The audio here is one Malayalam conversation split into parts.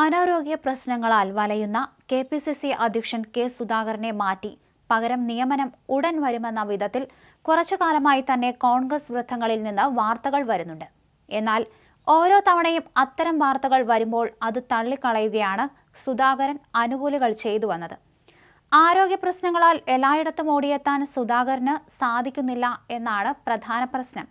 അനാരോഗ്യ പ്രശ്നങ്ങളാൽ വലയുന്ന കെ പി സി സി അധ്യക്ഷൻ കെ സുധാകരനെ മാറ്റി. പകരം നിയമനം ഉടൻ വരുമെന്ന വിധത്തിൽ കുറച്ചു കാലമായി തന്നെ കോൺഗ്രസ് വൃത്തങ്ങളിൽ നിന്ന് വാർത്തകൾ വരുന്നുണ്ട്. എന്നാൽ ഓരോ തവണയും അത്തരം വാർത്തകൾ വരുമ്പോൾ അത് തള്ളിക്കളയുകയാണ് സുധാകരൻ അനുകൂലികൾ ചെയ്തു വന്നത്. ആരോഗ്യ പ്രശ്നങ്ങളാൽ എല്ലായിടത്തും ഓടിയെത്താൻ സുധാകരന് സാധിക്കുന്നില്ല എന്നാണ് പ്രധാന പ്രശ്നം.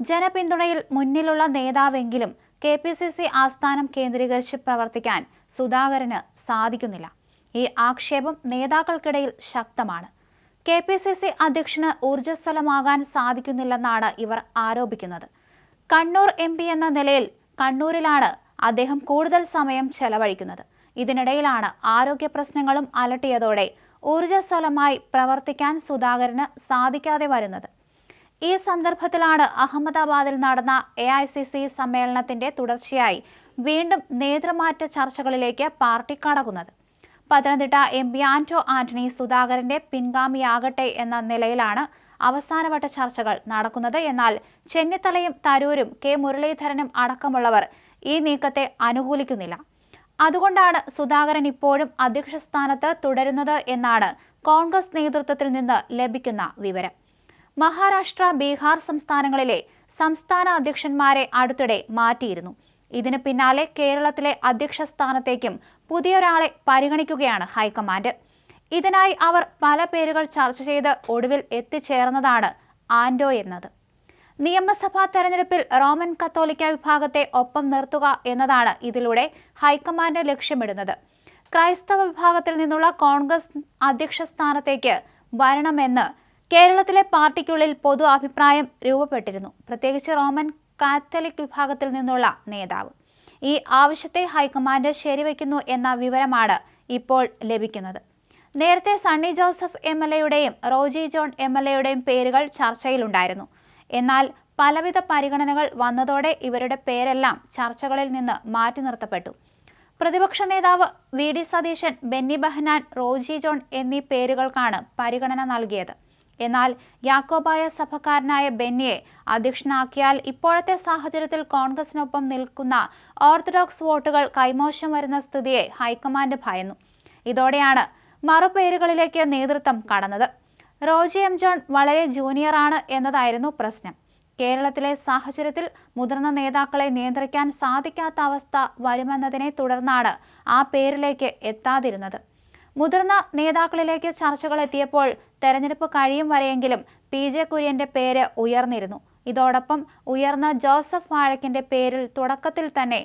ജനപിന്തുണയിൽ മുന്നിലുള്ള നേതാവെങ്കിലും കെ പി സി സി ആസ്ഥാനം കേന്ദ്രീകരിച്ച് പ്രവർത്തിക്കാൻ സുധാകരന് സാധിക്കുന്നില്ല. ഈ ആക്ഷേപം നേതാക്കൾക്കിടയിൽ ശക്തമാണ്. കെ പി സി സി അധ്യക്ഷന് ഊർജസ്വലമാകാൻ സാധിക്കുന്നില്ലെന്നാണ് ഇവർ ആരോപിക്കുന്നത്. കണ്ണൂർ എം പി എന്ന നിലയിൽ കണ്ണൂരിലാണ് അദ്ദേഹം കൂടുതൽ സമയം ചെലവഴിക്കുന്നത്. ഇതിനിടയിലാണ് ആരോഗ്യ പ്രശ്നങ്ങളും അലട്ടിയതോടെ ഊർജസ്വലമായി പ്രവർത്തിക്കാൻ സുധാകരന് സാധിക്കാതെ വരുന്നത്. ഈ സന്ദർഭത്തിലാണ് അഹമ്മദാബാദിൽ നടന്ന എ ഐ സി സി സമ്മേളനത്തിന്റെ തുടർച്ചയായി വീണ്ടും നേതൃമാറ്റ ചർച്ചകളിലേക്ക് പാർട്ടി കടക്കുന്നത്. പത്തനംതിട്ട എം പി ആന്റോ ആന്റണി സുധാകരന്റെ പിൻഗാമിയാകട്ടെ എന്ന നിലയിലാണ് അവസാനവട്ട ചർച്ചകൾ നടക്കുന്നത്. എന്നാൽ ചെന്നിത്തലയും തരൂരും കെ മുരളീധരനും അടക്കമുള്ളവർ ഈ നീക്കത്തെ അനുകൂലിക്കുന്നില്ല. അതുകൊണ്ടാണ് സുധാകരൻ ഇപ്പോഴും അധ്യക്ഷ സ്ഥാനത്ത് തുടരുന്നത് എന്നാണ് കോൺഗ്രസ് നേതൃത്വത്തിൽ നിന്ന് ലഭിക്കുന്ന വിവരം. മഹാരാഷ്ട്ര ബീഹാർ സംസ്ഥാനങ്ങളിലെ സംസ്ഥാന അധ്യക്ഷന്മാരെ അടുത്തിടെ മാറ്റിയിരുന്നു. ഇതിന് പിന്നാലെ കേരളത്തിലെ അധ്യക്ഷ സ്ഥാനത്തേക്കും പുതിയൊരാളെ പരിഗണിക്കുകയാണ് ഹൈക്കമാൻഡ്. ഇതിനായി അവർ പല പേരുകൾ ചർച്ച ചെയ്ത് ഒടുവിൽ എത്തിച്ചേർന്നതാണ് ആൻഡോ എന്നത്. നിയമസഭാ തെരഞ്ഞെടുപ്പിൽ റോമൻ കത്തോലിക്ക വിഭാഗത്തെ ഒപ്പം നിർത്തുക എന്നതാണ് ഇതിലൂടെ ഹൈക്കമാൻഡ് ലക്ഷ്യമിടുന്നത്. ക്രൈസ്തവ വിഭാഗത്തിൽ നിന്നുള്ള കോൺഗ്രസ് അധ്യക്ഷ സ്ഥാനത്തേക്ക് വരണമെന്ന് കേരളത്തിലെ പാർട്ടിക്കുള്ളിൽ പൊതു അഭിപ്രായം രൂപപ്പെട്ടിരുന്നു. പ്രത്യേകിച്ച് റോമൻ കാത്തലിക് വിഭാഗത്തിൽ നിന്നുള്ള നേതാവ്. ഈ ആവശ്യത്തെ ഹൈക്കമാൻഡ് ശരിവയ്ക്കുന്നു എന്ന വിവരമാണ് ഇപ്പോൾ ലഭിക്കുന്നത്. നേരത്തെ സണ്ണി ജോസഫ് എം എൽ എയുടെയും റോജി ജോൺ എം എൽ എയുടെയും പേരുകൾ ചർച്ചയിലുണ്ടായിരുന്നു. എന്നാൽ പലവിധ പരിഗണനകൾ വന്നതോടെ ഇവരുടെ പേരെല്ലാം ചർച്ചകളിൽ നിന്ന് മാറ്റി നിർത്തപ്പെട്ടു. പ്രതിപക്ഷ നേതാവ് V D Satheesan Benny Behanan Roji John എന്നീ പേരുകൾക്കാണ് പരിഗണന നൽകിയത്. എന്നാൽ യാക്കോബായ സഭക്കാരനായ ബെന്നിയെ അധ്യക്ഷനാക്കിയാൽ ഇപ്പോഴത്തെ സാഹചര്യത്തിൽ കോൺഗ്രസിനൊപ്പം നിൽക്കുന്ന ഓർത്തഡോക്സ് വോട്ടുകൾ കൈമോശം വരുന്ന സ്ഥിതിയെ ഹൈക്കമാൻഡ് ഭയന്നു. ഇതോടെയാണ് മറുപേരുകളിലേക്ക് നേതൃത്വം കടന്നത്. റോജി എം ജോൺ വളരെ ജൂനിയറാണ് എന്നതായിരുന്നു പ്രശ്നം. കേരളത്തിലെ സാഹചര്യത്തിൽ മുതിർന്ന നേതാക്കളെ നിയന്ത്രിക്കാൻ സാധിക്കാത്ത അവസ്ഥ വരുമെന്നതിനെ തുടർന്നാണ് ആ പേരിലേക്ക് എത്താതിരുന്നത്. മുതിർന്ന നേതാക്കളിലേക്ക് ചർച്ചകൾ എത്തിയപ്പോൾ തെരഞ്ഞെടുപ്പ് കഴിയും വരെയെങ്കിലും പി ജെ കുര്യന്റെ പേര് ഉയർന്നിരുന്നു. ഇതോടൊപ്പം ഉയർന്ന ജോസഫ് വാഴക്കിന്റെ പേരിൽ തുടക്കത്തിൽ തന്നെ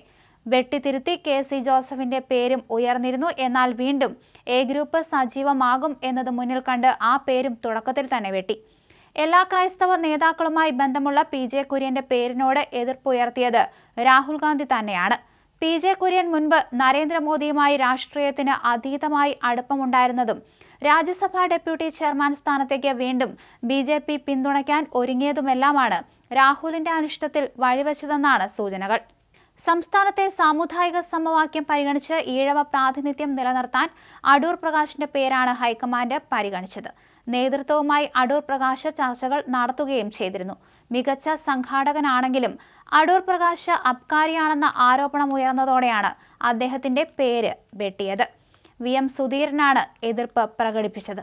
വെട്ടിത്തിരുത്തി കെ സി ജോസഫിന്റെ പേരും ഉയർന്നിരുന്നു. എന്നാൽ വീണ്ടും എ ഗ്രൂപ്പ് സജീവമാകും എന്നത് മുന്നിൽ കണ്ട് ആ പേരും തുടക്കത്തിൽ തന്നെ വെട്ടി. എല്ലാ ക്രൈസ്തവ നേതാക്കളുമായി ബന്ധമുള്ള പി ജെ കുര്യന്റെ പേരിനോട് എതിർപ്പുയർത്തിയത് രാഹുൽ ഗാന്ധി തന്നെയാണ്. പി ജെ കുര്യൻ മുൻപ് നരേന്ദ്രമോദിയുമായി രാഷ്ട്രീയത്തിന് അതീതമായി അടുപ്പമുണ്ടായിരുന്നതും രാജ്യസഭാ ഡെപ്യൂട്ടി ചെയർമാൻ സ്ഥാനത്തേക്ക് വീണ്ടും ബി ജെ പി പിന്തുണയ്ക്കാൻ ഒരുങ്ങിയതുമെല്ലാമാണ് രാഹുലിന്റെ അനിഷ്ടത്തിൽ വഴിവെച്ചതെന്നാണ് സൂചനകൾ. സംസ്ഥാനത്തെ സാമുദായിക സമവാക്യം പരിഗണിച്ച് ഈഴവ പ്രാതിനിധ്യം നിലനിർത്താൻ അടൂർ പ്രകാശിന്റെ പേരാണ് ഹൈക്കമാൻഡ് പരിഗണിച്ചത്. നേതൃത്വവുമായി അടൂർ പ്രകാശ ചർച്ചകൾ നടത്തുകയും ചെയ്തിരുന്നു. മികച്ച സംഘാടകനാണെങ്കിലും അടൂർ പ്രകാശ് അബ്കാരിയാണെന്ന ആരോപണം ഉയർന്നതോടെയാണ് അദ്ദേഹത്തിന്റെ പേര് വെട്ടിയത്. വി. എം. സുധീരനാണ് എതിർപ്പ് പ്രകടിപ്പിച്ചത്.